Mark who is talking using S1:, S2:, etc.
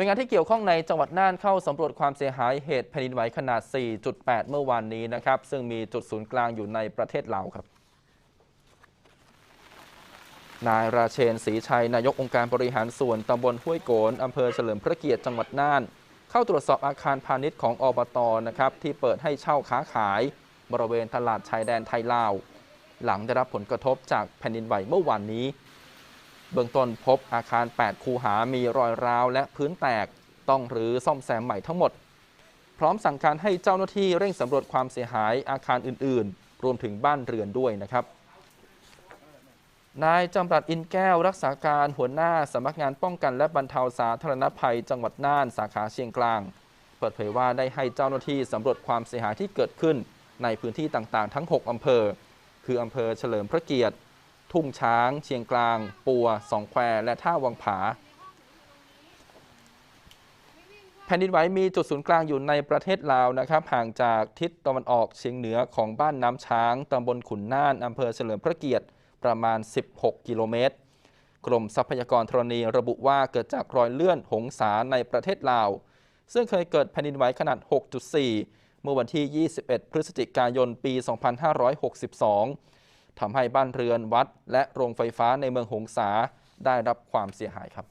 S1: โดยงานที่เกี่ยวข้องในจังหวัดน่านเข้าสำรวจความเสียหายเหตุแผ่นดินไหวขนาด 4.8 เมื่อวานนี้นะครับ ซึ่งมีจุดศูนย์กลางอยู่ในประเทศลาวครับ นายราเชนศรีชัย นายกองค์การบริหารส่วนตำบลห้วยโกนอำเภอเฉลิมพระเกียรติจังหวัดน่าน เข้าตรวจสอบอาคารพาณิชย์ของอบตนะครับที่เปิดให้เช่าค้าขาย บริเวณตลาดชายแดนไทยลาว หลังได้รับผลกระทบจากแผ่นดินไหวเมื่อวานนี้ เบื้องต้นพบอาคาร 8 คูหามีรอยร้าวและพื้นแตกต้องรื้อซ่อมแซมใหม่ทั้งหมด พร้อมสั่งการให้เจ้าหน้าที่เร่งสำรวจความเสียหายอาคารอื่น ๆ รวมถึงบ้านเรือนด้วยนะครับนายจำรัดอินแก้วรักษาการหัวหน้าสำนักงานป้องกันและบรรเทาสาธารณภัย จังหวัดน่านสาขาเชียงกลาง เปิดเผยว่าได้ให้เจ้าหน้าที่สำรวจความเสียหายที่เกิดขึ้น ในพื้นที่ต่างๆ ทั้ง 6 อำเภอ คืออำเภอเฉลิมพระเกียรติ ทุ่งช้าง เชียงกลาง ปัว สองแควและท่าวังผา แผ่นดินไหวมีจุดศูนย์กลางอยู่ในประเทศลาวนะครับห่างจากทิศตะวันออกเฉียงเหนือของบ้านน้ำช้างตำบลขุนน่านอำเภอเฉลิมพระเกียรติประมาณ 16 กิโลเมตร กรมทรัพยากรธรณีระบุว่าเกิดจากรอยเลื่อนหงสาในประเทศลาว ซึ่งเคยเกิดแผ่นดินไหวขนาด 6.4 เมื่อวันที่ 21 พฤศจิกายน ปี 2562 ทำให้บ้านเรือนวัด และโรงไฟฟ้าในเมืองหงสาได้รับความเสียหายครับ